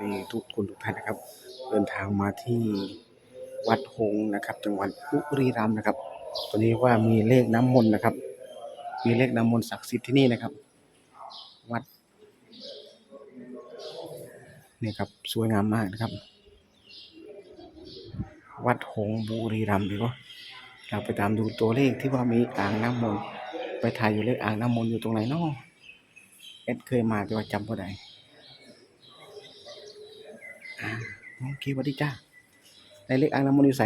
นี่ทุกคนทุกท่านนะครับ เดินทางมาที่วัดหงนะครับ จังหวัดบุรีรัมย์นะครับตอนนี้ว่ามีเลขน้ำมนต์นะครับ มีเลขน้ำมนต์ศักดิ์สิทธิ์ที่นี่นะครับ วัดนี่ครับสวยงามมากนะครับ วัดหงบุรีรัมย์ดีกว่าเราไปตามดูตัวเลขที่ว่ามีอ่างน้ำมนต์ไปถ่ายอยู่เลขอ่างน้ำมนต์อยู่ตรงไหนเนาะเอ็ดเคยมาแต่ว่าจำบ่ได้ อ่า โอเคสวัสดีจ้าในเลขอ่างน้ำมนต์อยู่ไส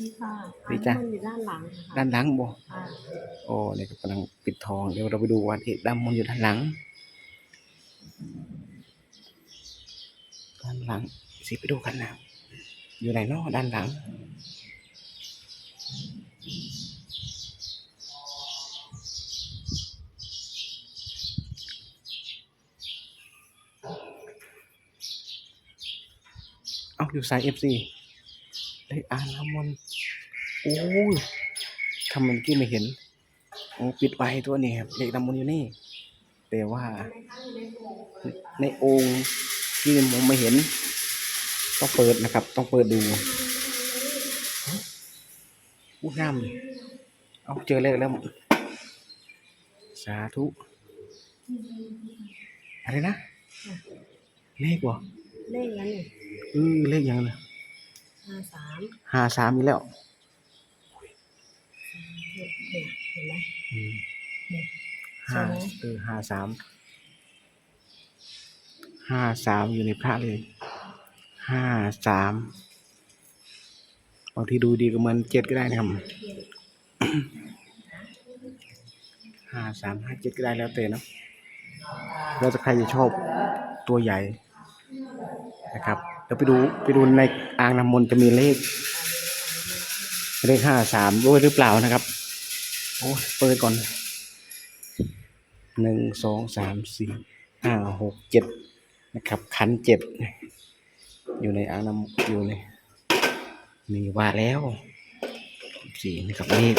นี่ค่ะดีจ้ะมันอยู่ด้านหลังนะคะด้านหลังบ่อ่าโอ้เนี่ยกำลังปิดทองเดี๋ยวเราไปดูวันเอกดำมนต์อยู่ด้านหลังด้านหลังสิไปดูกันนะอยู่ไหนเนาะด้านหลัง อยู่สายเอฟซีเลยอ่านน้ำมนต์โอ้ยทำไมเมื่อกี้ไม่เห็นโอ้ปิดไว้ตัวนี้ครับเลขน้ำมนต์อยู่นี่ แต่ว่า ในโองค์ที่ผมไม่เห็น ต้องเปิดนะครับ ต้องเปิดดูอู้งามเลยเอาเจอเลขแล้ว สาธุ อะไรนะ เลขวะเลขนั้นนี่ เออเลขยังนะห้าสามห้าสามอีกแล้วเนี่ยเนี่ยเห็นไหมอืมเนี่ยห้าใช่ไหมเออห้าสามห้าสามอยู่ในพระเลยห้าสามบางทีดูดีก็เหมือนเจ็ดก็ได้นะครับห้าสามห้าเจ็ดก็ได้แล้วแต่เนอะแล้วแต่ใครจะชอบตัวใหญ่นะครับเดี๋ ยวไปดูไปดูในอ่างน้ำมนต์จะมีเลข เลขห้าสามด้วยหรือเปล่านะครับ โอ้เปิดก่อนหนึ่งสองสามสี่ห้าหกเจ็ดนะครับ ขันเจ็ดอยู่ในอ่างน้ำอยู่ในมีว่าแล้วสี่นะครับนี่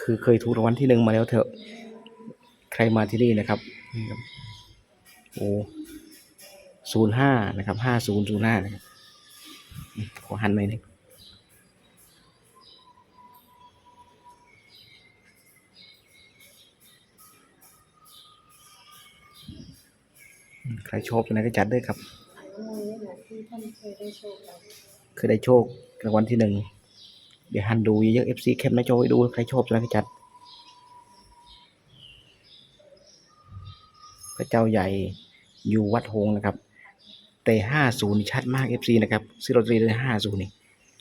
คือเคยถูกรางวัลที่หนึ่งมาแล้วเถอะ ใครมาที่นี่นะครับนี่ครับโอ้ ศูนย์ห้านะครับห้าศูนย์ศูนย์ห้านะครับขอหันหน่อยหนึงใครโชอบตัวไหนก็จัดด้วยครับเคยได้โชคราเคยได้โชครางวัลที่หนึ่งเดี๋ยวหันดูเยอะๆ FC แคปหน้าจอไว้ดูใครชอบตัวไหนก็จัดพระเจ้าใหญ่อยู่วัดโฮงนะครับ แต่ห้าศูนย์ชัดมาก FC นะครับซื้อลอตเตอรี่เลยห้าศูนย์นี่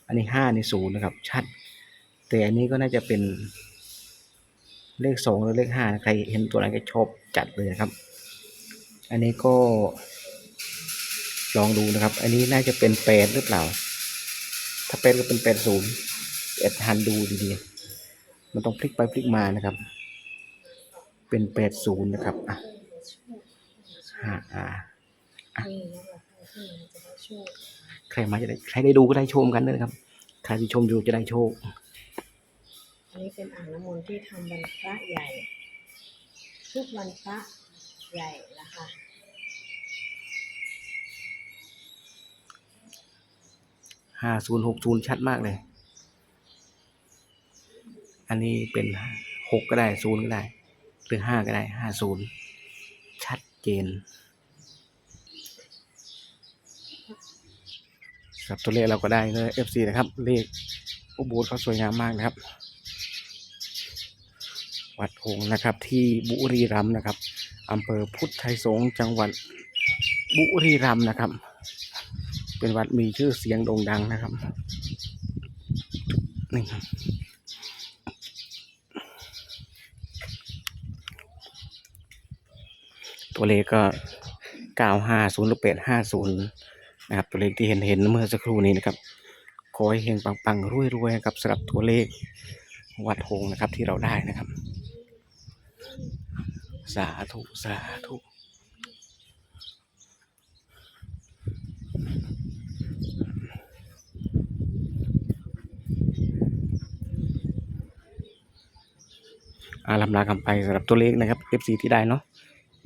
อันนี้ห้าในศูนย์นะครับ ชัด แต่อันนี้ก็น่าจะเป็นเลขสองหรือเลขห้าใครเห็นตัวไหนก็ชอบจัดเลยนะครับ อันนี้ก็ลองดูนะครับ อันนี้น่าจะเป็นแปดหรือเปล่า ถ้าเป็นก็เป็นแปดศูนย์แอดหันดูดีๆ มันต้องพลิกไปพลิกมานะครับ เป็นแปดศูนย์นะครับอะห้าอ่า ใครมาจะได้ใครได้ดูก็ได้ชมกันด้วยนะครับ ใครที่ชมอยู่จะได้โชค อันนี้เป็นอ่างน้ำมนต์ที่ทำวันพระใหญ่ ทุกวันพระใหญ่นะคะห้าศูนย์หกศูนย์ชัดมากเลย อันนี้เป็นหกก็ได้ศูนย์ก็ได้ หรือห้าก็ได้ห้าศูนย์ชัดเจน ครับตัวเลขเราก็ได้เลย FC นะครับ เลขอุโบูเขาสวยงามมากนะครับ วัดหงนะครับที่บุรีรัมย์นะครับอำเภอพุทธไทยสงฆ์จังหวัดบุรีรัมย์นะครับ เป็นวัดมีชื่อเสียงโด่งดังนะครับนี่ครับตัวเลขก็950หรือ850 นะครับตัวเลขที่เห็นเห็นเมื่อสักครู่นี้นะครับขอให้เฮงปังๆรวยๆนะครับสำหรับตัวเลขวัดหงนะครับที่เราได้นะครับ สาธุสาธุอาลำลากันไปสำหรับตัวเลขนะครับ FC ที่ได้เนาะ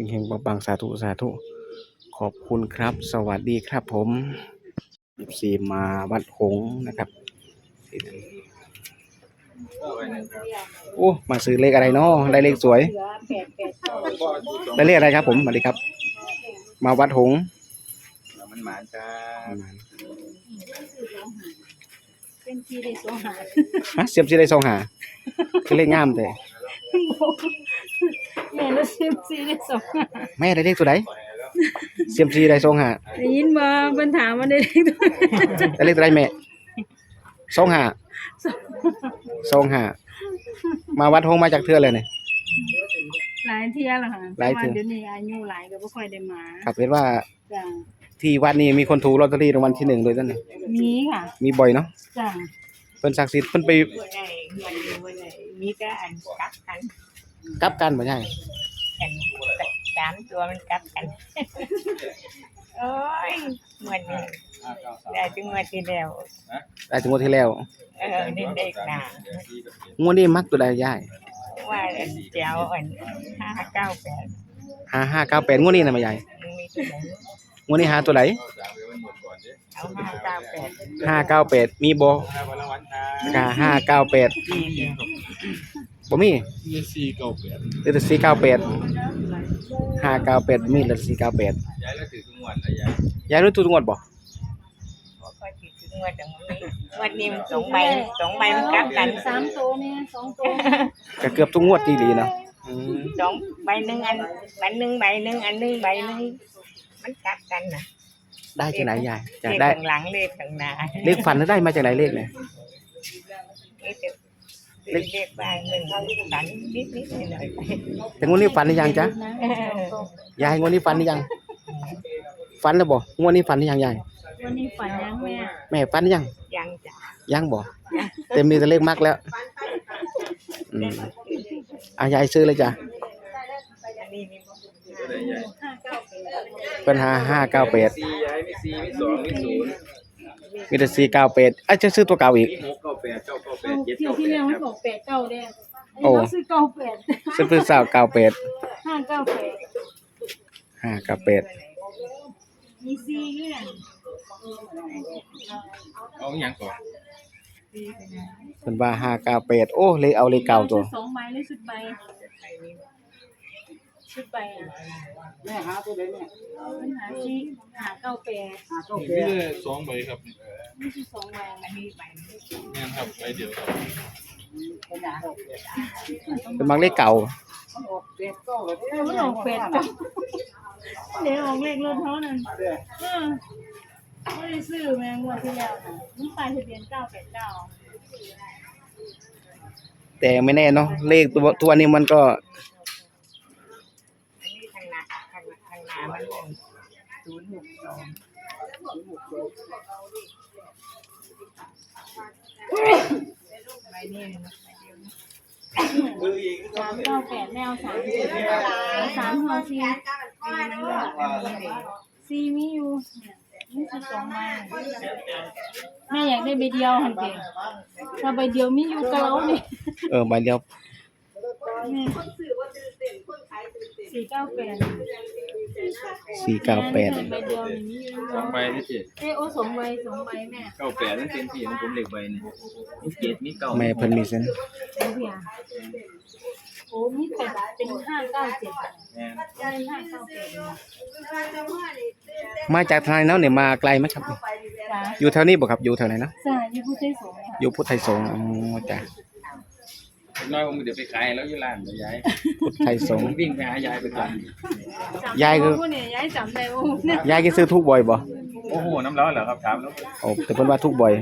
เฮงๆปังๆสาธุสาธุ ขขอบคุณครับ สวัสดีครับผมสีมาวัดหงส์นะครับโอ้มาซื้อเลขอะไรเนาะได้เลขสวยเหลือแปดแปดเก้าได้เลขอะไรครับ ผมสวัสดีครับ มาวัดหงส์มันหมานจ้าเป็นที่ได้สองหาฮะเสียบซีได้สองหาคือเลขงามแต่แม่รู้สึกซีได้สองหาแม่ได้เลขตัวไหน เสียบซีได้สองหาได้ยินมาเพิ่นถามว่าได้เลขตัวไหนได้เลขตัวไหนแม่สองหาสองหามาวัดหงส์มาจากเทือเลยเนี่ย หลายเที่ยแล้วค่ะหลายเที่ย พระว่เดี๋ยวนี้อายุหลายก็บ่ค่อยได้มาครับเห็นว่าจ้ะที่วัดนี้มีคนถูกลอตเตอรี่รางวัลที่หนึ่งโดยท่านนี่มีค่ะมีบ่อยเนาะจ้ะเพิ่นศักดิ์สิทธิ์เพิ่นไปวันไหนวันนี้วันไหนมีแต่อันกลับกันกลับกันบ่ใช่ กัน สามตัวมันกลับกัน โอ้ยงวดนี้ได้ถึงงวดที่แล้วได้ถึงงวดที่แล้ว เออนี่เด็กหนางวดนี้มักตัวใดยายว่าอันเจ้าอันห้าเก้าแปดห้าห้าเก้าแปดงวดนี้นะมายายมันมีตัวไหนงวดนี้หาตัวไหนเอาห้าเก้าแปดห้าเก้าแปดมีบ่กาห้าเก้าแปดดีเลยบ่มียี่สี่เก้าแปดเหลือแต่สี่เก้าแปด ห้าเก้าแปดมีเหลือสี่เก้าแปดย้ายแล้วถือทุกวันแล้วย้ายยายรู้ตัวงวดบ่ก็คิดถึงงวดตรงนี้งวดนี้มันสองใบสองใบมันกลับกันสามตัวเนี่ยสองตัวก็เกือบทุกงวดดีดีเนาะอืมสองใบหนึ่งอันใบหนึ่งใบหนึ่งอันหนึ่งใบหนึ่งมันกลับกันนะได้จากไหนยายจาเลกขได้ข้างหลังเลขข้างหน้าเลขฝันแล้วได้มาจากไหนเลขเนี่ยนี่จะ เลขบ้านหนึ่งสันนิดนิดหน่อยหน่อยแต่งวดนี้ฝันหรือยังจ๊ะยายงวดนี้ฝันหรือยัง ฝันแล้วบ่งวดนี้ฝันหรือยังยายวันนี้ฝันยังแม่แม่ฝันหรือยังยังจ้ะยังบ่เต็มมีแต่เลขมักแล้วอืมอะยายซื้อเลยจ้ะอันนี้นี่ห้าเป็นห้าห้าเก้าแปด สี่ย้ายมีสี่มีสองมีศูนย์ มีแต่สี่เก้าแปดอะจะซื้อตัวเก่าอีก หกเก้าแปดเก้าเก้าแปเอาดเจ็ดเที่ยวเก้าที่แปแล้วดมันรับบอกแปดเก้าเด้อันโอ้ เราซื้อเก้าแปดซื้อเพื่อสาวเก้าแปดห้าเก้าแปดห้าเก้าแปดมีซีเนี่ยเอาอย่างก่อนเป็นว่าห้าเก้าแปดโอ้เลขเอาเลขเก่าตัวสองใบหรือชุดใบ ชุดใบอะแม่หาตัวไหนแม่ปัญหาซีหาเก้าแปดหาตัวมีแปแต่ดสองใบครับนี่คือสองใบอันนี้ใบงานครับใบเดียวครับเป็นหาตัวแปดเป็นบางเลขเก่ามันออกแปดเก้าเลยเออมันออกแปดเก้าเดี๋ยวออกเลขรถเขานั่นเออไม่ได้ซื้อแมงวันที่แล้วนะมันปลายทะเบียนเก้าแปดเก้าแต่ไม่แน่เนาะเลขตัวตัวนี้มันก็ อันนี้ทางหน้า ทางทางหน้ามันเป็นศูนย์หกสองใบนี้มันสามเก้าแปดแนวสามสี่สามหัวซีซีมีอยู่นี่ยนี่คือสองใบแม่อยากได้ใบเดียวหันเก่งถ้าใบเดียวมีอยู่กับเรานี่เออใบเดียวสี่เก้าแปด สี่เก้าแปดใบเดียวนี่มีอยู่สองใบนี่เจ็ดเอ้ยโอ้สองใบสองใบแม่เก้าแปดนั่นเป็นที่ของผมเล็กใบนี่มีเจ็ดมีเก้าแม่เพิ่นมีเส้นโอ้เพียโอ้มีแปดเป็นห้าเก้าเจ็ดแม่นได้ห้าเก้าแปดมาจากทางไหนเนาะเนี่ยมาไกลไหมครับ จ้าอยู่แถวนี้บ่ครับอยู่แถวไหนเนาะจ้าอยู่ผู้ใจสูงค่ะอยู่พุทธไทยสงฆ์อ๋อจ้ะ น้อยผมเดี๋ยวไปขายแล้วยี่ร้านเดี๋ยวย้ายพุทธไทยสงฆ์ผมวิ่งไปหายายประจยายคือผู้เนี่ยยายจำได้ว่าเนี่ยยายก็ซื้อทุกบ่อยบ่ำโอ้โหน้ำร้อนเหรอครับถามแล้ว โอ้แต่เพิ่นว่าทุกบ่อย